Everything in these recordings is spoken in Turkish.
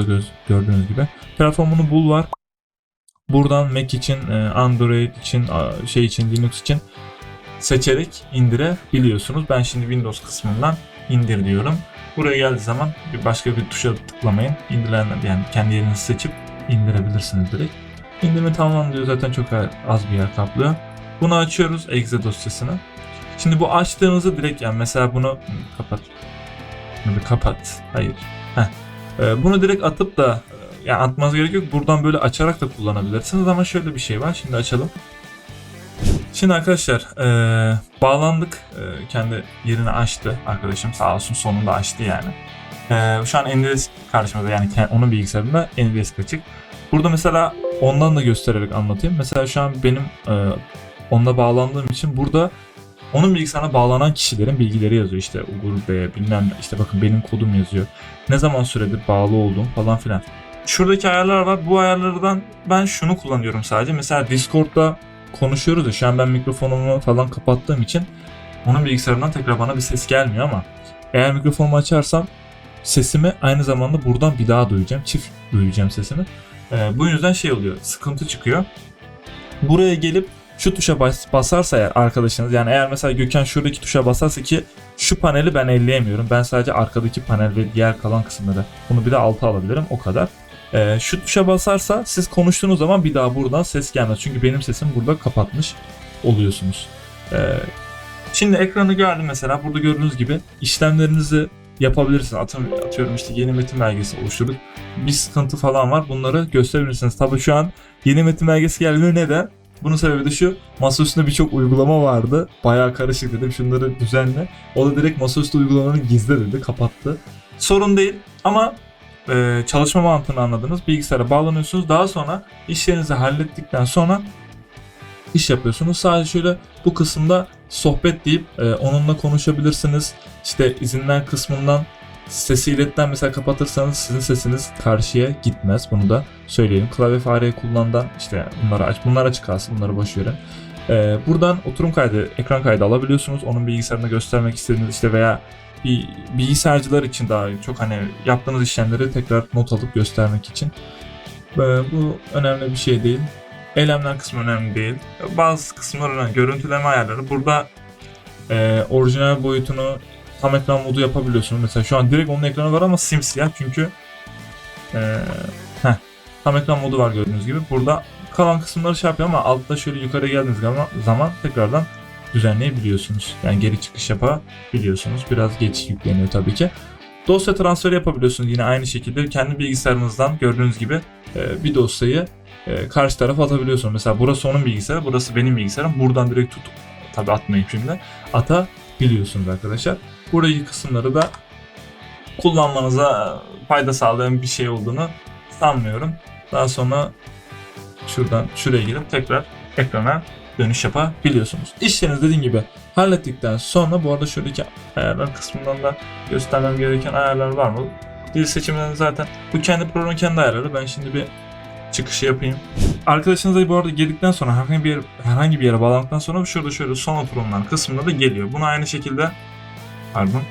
burada göz, gördüğünüz gibi. Platformunu bul var. Buradan Mac için, e, Android için, şey için, Linux için seçerek indirebiliyorsunuz. Ben şimdi Windows kısmından indir diyorum. Buraya geldiği zaman bir başka bir tuşa tıklamayın. İndirilen yani kendi yerinizi seçip indirebilirsiniz direkt. İndirme tamam diyor zaten çok az bir yer kaplıyor. Bunu açıyoruz exe dosyasını. Şimdi bu açtığınızı direkt yani mesela bunu kapat. Bunu kapat. Hayır. Heh. Ee, bunu direkt atıp da e, yani atmanız gerek yok. Buradan böyle açarak da kullanabilirsiniz ama şöyle bir şey var. Şimdi açalım. Şimdi arkadaşlar e, bağlandık. E, kendi yerini açtı arkadaşım sağ olsun sonunda açtı yani. E, şu an NVS karşımızda yani onun bilgisayarında NVS açık. Burada mesela ondan da göstererek anlatayım. Mesela şu an benim e, onunla bağlandığım için burada onun bilgisayarına bağlanan kişilerin bilgileri yazıyor. İşte Ugur Bey'e bilmem işte bakın benim kodum yazıyor. Ne zaman süredir bağlı olduğum falan filan. Şuradaki ayarlar var. Bu ayarlardan ben şunu kullanıyorum sadece. Mesela Discord'da konuşuyoruz ya şu an ben mikrofonumu falan kapattığım için onun bilgisayarından tekrar bana bir ses gelmiyor ama eğer mikrofonumu açarsam sesimi aynı zamanda buradan bir daha duyacağım. Çift duyacağım sesimi. Ee, bu yüzden şey oluyor. Sıkıntı çıkıyor. Buraya gelip şu tuşa bas, basarsa eğer arkadaşınız yani eğer mesela Gökhan şuradaki tuşa basarsa ki şu paneli ben elleyemiyorum. Ben sadece arkadaki panel ve diğer kalan kısımları bunu bir de alta alabilirim o kadar. Ee, şu tuşa basarsa siz konuştuğunuz zaman bir daha buradan ses gelmez. Çünkü benim sesim burada kapatmış oluyorsunuz. Ee, şimdi ekranı geldi mesela. Burada gördüğünüz gibi işlemlerinizi yapabilirsiniz. Atım, atıyorum işte yeni metin belgesi oluşturduk. Bir sıkıntı falan var. Bunları gösterebilirsiniz. Tabii şu an yeni metin belgesi gelmiyor. Neden? Bunun sebebi de şu. Masaüstünde birçok uygulama vardı. Bayağı karışık dedim. Şunları düzenle. O da direkt masaüstü uygulamalarını gizle dedi. Kapattı. Sorun değil ama e, çalışma mantığını anladınız. Bilgisayara bağlanıyorsunuz. Daha sonra işlerinizi hallettikten sonra iş yapıyorsunuz. Sadece şöyle bu kısımda sohbet deyip e, onunla konuşabilirsiniz. İşte izinler kısmından sesi iletten mesela kapatırsanız sizin sesiniz karşıya gitmez. Bunu da söyleyelim. Klavye fareyi kullandan işte bunları aç, bunlar açık kalsın. Bunları boş verin. E, buradan oturum kaydı, ekran kaydı alabiliyorsunuz. Onun bilgisayarında göstermek istediğiniz işte veya bir bilgisayarcılar için daha çok hani yaptığınız işlemleri tekrar not alıp göstermek için. Ee, Bu önemli bir şey değil. Eylemler kısmı önemli değil. Bazı kısımlar önemli. Görüntüleme ayarları. Burada e, orijinal boyutunu tam ekran modu yapabiliyorsunuz. Mesela şu an direkt onun ekranı var ama simsiyah çünkü e, heh, tam ekran modu var gördüğünüz gibi. Burada kalan kısımları şey yapıyor ama altta şöyle yukarı geldiğiniz zaman, tekrardan düzenleyebiliyorsunuz. Yani geri çıkış yapabiliyorsunuz. Biraz geç yükleniyor tabii ki. Dosya transferi yapabiliyorsunuz yine aynı şekilde. Kendi bilgisayarınızdan gördüğünüz gibi bir dosyayı karşı tarafa atabiliyorsunuz. Mesela burası onun bilgisayarı, burası benim bilgisayarım. Buradan direkt tutup, tabii atmayayım şimdi, atabiliyorsunuz arkadaşlar. Buradaki kısımları da kullanmanıza fayda sağlayan bir şey olduğunu sanmıyorum. Daha sonra şuradan şuraya girip tekrar ekrana dönüş yapabiliyorsunuz. İşleriniz dediğim gibi hallettikten sonra bu arada şuradaki ayarlar kısmından da göstermem gereken ayarlar var mı? Dil seçiminden zaten bu kendi programın kendi ayarları. Ben şimdi bir çıkışı yapayım. Arkadaşınıza bu arada girdikten sonra herhangi bir yere, herhangi bir yere bağlandıktan sonra şurada şöyle son oturumlar kısmında da geliyor. Bunu aynı şekilde pardon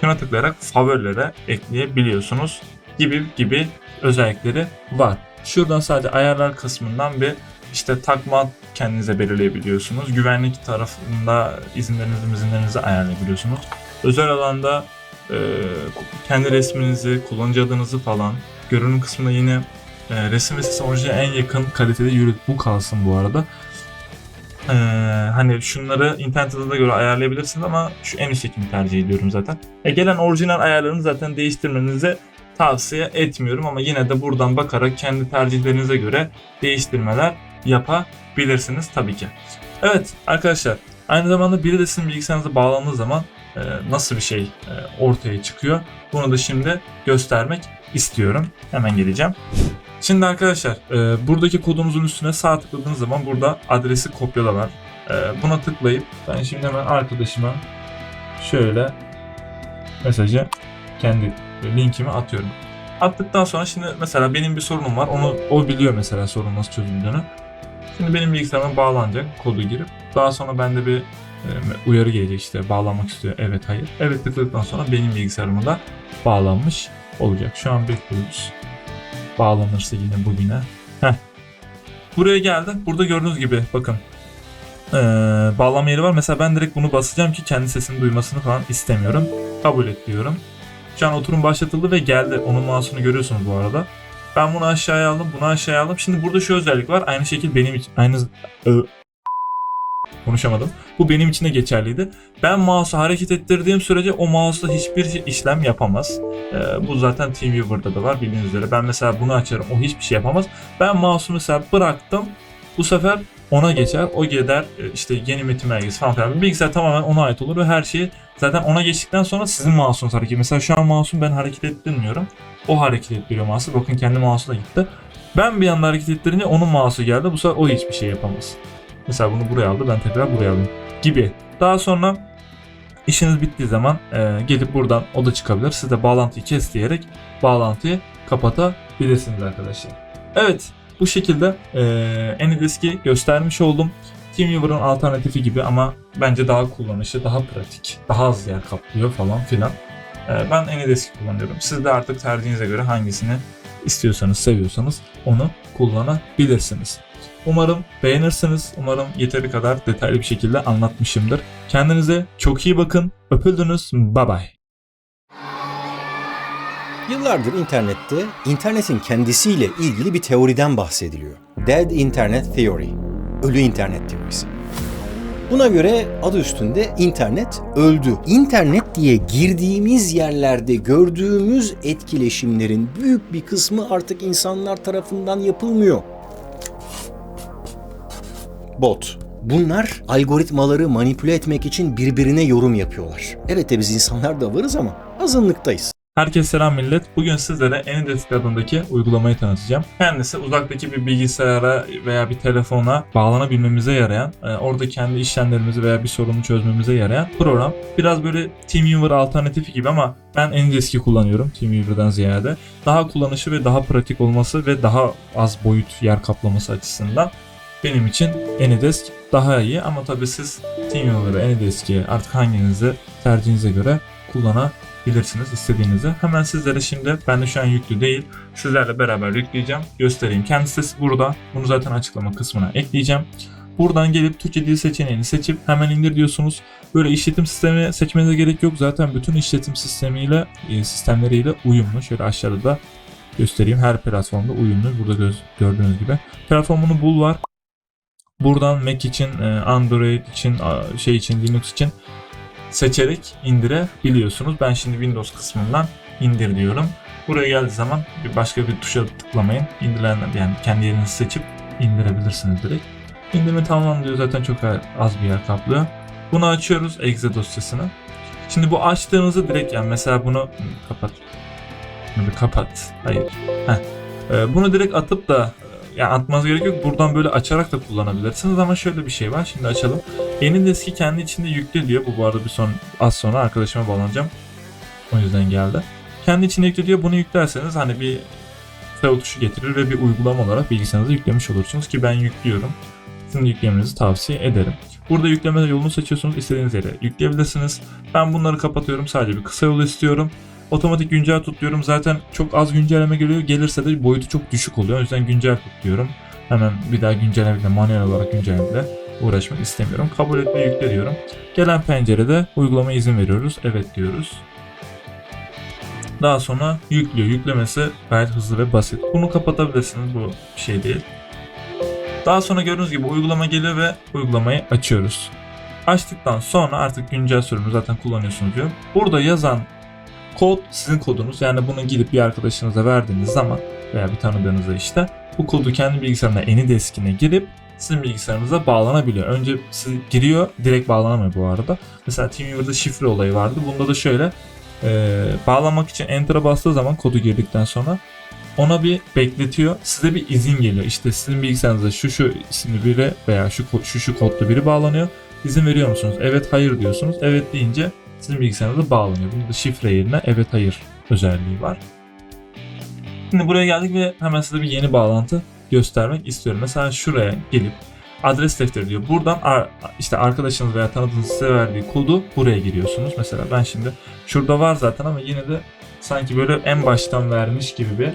şuna tıklayarak favorilere ekleyebiliyorsunuz gibi gibi özellikleri var. Şuradan sadece ayarlar kısmından bir işte takma kendinize belirleyebiliyorsunuz. Güvenlik tarafında izinlerinizi izinlerinizi ayarlayabiliyorsunuz. Özel alanda e, kendi resminizi, kullanıcı adınızı falan görünüm kısmında yine e, resim ve ses orijinal en yakın kalitede yürüt. Bu kalsın bu arada. E, hani şunları internet adına göre ayarlayabilirsiniz ama şu en üsttekini tercih ediyorum zaten. E, gelen orijinal ayarlarını zaten değiştirmenizi tavsiye etmiyorum ama yine de buradan bakarak kendi tercihlerinize göre değiştirmeler yapabilirsiniz tabii ki. Evet arkadaşlar aynı zamanda biri de sizin bilgisayarınıza bağlandığı zaman e, nasıl bir şey e, ortaya çıkıyor bunu da şimdi göstermek istiyorum. Hemen geleceğim. Şimdi arkadaşlar e, buradaki kodumuzun üstüne sağ tıkladığınız zaman burada adresi kopyala var. E, buna tıklayıp ben şimdi hemen arkadaşıma şöyle mesajı kendi linkimi atıyorum. Attıktan sonra şimdi mesela benim bir sorunum var. Onu o biliyor mesela sorun nasıl çözüldüğünü. Şimdi benim bilgisayarıma bağlanacak kodu girip daha sonra bende bir e, uyarı gelecek işte bağlanmak istiyor evet hayır. Evet tıkladıktan sonra benim bilgisayarıma da bağlanmış olacak. Şu an bekliyoruz. Bağlanırsa yine bugüne. Heh. Buraya geldi. Burada gördüğünüz gibi bakın ee, bağlama yeri var. Mesela ben direkt bunu basacağım ki kendi sesini duymasını falan istemiyorum. Kabul et diyorum. Şu an oturum başlatıldı ve geldi. Onun mouse'unu görüyorsunuz bu arada. Ben bunu aşağıya aldım, bunu aşağıya aldım. Şimdi burada şu özellik var. Aynı şekil benim için, aynı konuşamadım. Bu benim için de geçerliydi. Ben mouse'u hareket ettirdiğim sürece o mouse'la hiçbir şey- işlem yapamaz. Ee, bu zaten TeamViewer'da da var bildiğiniz üzere. Ben mesela bunu açarım, o hiçbir şey yapamaz. Ben mouse'u mesela bıraktım. Bu sefer ona geçer. O gider e, işte yeni metin belgesi falan filan. Bilgisayar tamamen ona ait olur ve her şeyi zaten ona geçtikten sonra sizin mouse'unuz hareket. Mesela şu an mouse'umu ben hareket ettirmiyorum. O hareket ettiriyor mouse'u. Bakın kendi mouse'u da gitti. Ben bir anda hareket ettirince onun mouse'u geldi. Bu sefer o hiçbir şey yapamaz. Mesela bunu buraya aldı. Ben tekrar buraya alayım. Gibi. Daha sonra işiniz bittiği zaman e, gelip buradan o da çıkabilir. Siz de bağlantıyı kes diyerek bağlantıyı kapatabilirsiniz arkadaşlar. Evet bu şekilde e, AnyDesk'i göstermiş oldum. TeamViewer'ın alternatifi gibi ama bence daha kullanışlı, daha pratik, daha az yer kaplıyor falan filan. E, ben AnyDesk'i kullanıyorum. Siz de artık tercihinize göre hangisini istiyorsanız, seviyorsanız onu kullanabilirsiniz. Umarım beğenirsiniz. Umarım yeteri kadar detaylı bir şekilde anlatmışımdır. Kendinize çok iyi bakın. Öpüldünüz. Bye bye. Yıllardır internette internetin kendisiyle ilgili bir teoriden bahsediliyor. Dead Internet Theory. Ölü internet teorisi. Buna göre adı üstünde internet öldü. İnternet diye girdiğimiz yerlerde gördüğümüz etkileşimlerin büyük bir kısmı artık insanlar tarafından yapılmıyor. Bot. Bunlar algoritmaları manipüle etmek için birbirine yorum yapıyorlar. Evet de biz insanlar da varız ama azınlıktayız. Herkese selam millet. Bugün sizlere AnyDesk adındaki uygulamayı tanıtacağım. Kendisi uzaktaki bir bilgisayara veya bir telefona bağlanabilmemize yarayan, e, orada kendi işlemlerimizi veya bir sorunu çözmemize yarayan program. Biraz böyle TeamViewer alternatifi gibi ama ben AnyDesk'i kullanıyorum TeamViewer'dan ziyade. Daha kullanışı ve daha pratik olması ve daha az boyut yer kaplaması açısından benim için AnyDesk daha iyi ama tabii siz TeamViewer'ı, AnyDesk'i artık hanginizi tercihinize göre kullanabilirsiniz bilirsiniz istediğinizi. Hemen sizlere şimdi ben de şu an yüklü değil. Sizlerle beraber yükleyeceğim. Göstereyim. Kendi sitesi burada. Bunu zaten açıklama kısmına ekleyeceğim. Buradan gelip Türkçe dil seçeneğini seçip hemen indir diyorsunuz. Böyle işletim sistemi seçmenize gerek yok. Zaten bütün işletim sistemiyle e, sistemleriyle uyumlu. Şöyle aşağıda da göstereyim. Her platformda uyumlu. Burada göz, gördüğünüz gibi. Platformunu bul var. Buradan Mac için, e, Android için, şey için, Linux için seçerek indirebiliyorsunuz. Ben şimdi Windows kısmından indir diyorum. Buraya geldiği zaman bir başka bir tuşa tıklamayın. İndirilen yani kendi yerinizi seçip indirebilirsiniz direkt. İndirme tamam diyor zaten çok az bir yer kaplıyor. Bunu açıyoruz exe dosyasını. Şimdi bu açtığınızı direkt yani mesela bunu kapat. Bunu kapat. Hayır. Heh. Ee, bunu direkt atıp da yani atmanız gerek yok. Buradan böyle açarak da kullanabilirsiniz ama şöyle bir şey var. Şimdi açalım. AnyDesk'i kendi içinde yükle diyor. Bu bu arada bir son az sonra arkadaşıma bağlanacağım. O yüzden geldi. Kendi içinde yükle diyor. Bunu yüklerseniz hani bir F tuşu getirir ve bir uygulama olarak bilgisayarınıza yüklemiş olursunuz ki ben yüklüyorum. Sizin yüklemenizi tavsiye ederim. Burada yükleme yolunu seçiyorsunuz. İstediğiniz yere yükleyebilirsiniz. Ben bunları kapatıyorum. Sadece bir kısa yolu istiyorum. Otomatik güncel tut diyorum. Zaten çok az güncelleme geliyor. Gelirse de boyutu çok düşük oluyor. O yüzden güncel tut diyorum. Hemen bir daha güncellemekle manuel olarak güncellemekle uğraşmak istemiyorum. Kabul et ve yükle diyorum. Gelen pencerede uygulama izin veriyoruz. Evet diyoruz. Daha sonra yüklüyor. Yüklemesi gayet hızlı ve basit. Bunu kapatabilirsiniz. Bu bir şey değil. Daha sonra gördüğünüz gibi uygulama geliyor ve uygulamayı açıyoruz. Açtıktan sonra artık güncel sürümü zaten kullanıyorsunuz diyor. Burada yazan kod sizin kodunuz. Yani bunu gidip bir arkadaşınıza verdiğiniz zaman veya bir tanıdığınızda işte bu kodu kendi bilgisayarına AnyDesk'ine girip sizin bilgisayarınıza bağlanabiliyor. Önce siz giriyor direkt bağlanamıyor bu arada. Mesela TeamViewer'da şifre olayı vardı. Bunda da şöyle e, bağlanmak için Enter'a bastığı zaman kodu girdikten sonra ona bir bekletiyor. Size bir izin geliyor. İşte sizin bilgisayarınıza şu şu isimli biri veya şu şu şu kodlu biri bağlanıyor. İzin veriyor musunuz? Evet hayır diyorsunuz. Evet deyince sizin bilgisayarınıza bağlanıyor. Bunda da şifre yerine evet hayır özelliği var. Şimdi buraya geldik ve hemen size bir yeni bağlantı göstermek istiyorum. Mesela şuraya gelip adres defteri diyor. Buradan işte arkadaşınız veya tanıdığınız size verdiği kodu buraya giriyorsunuz. Mesela ben şimdi şurada var zaten ama yine de sanki böyle en baştan vermiş gibi bir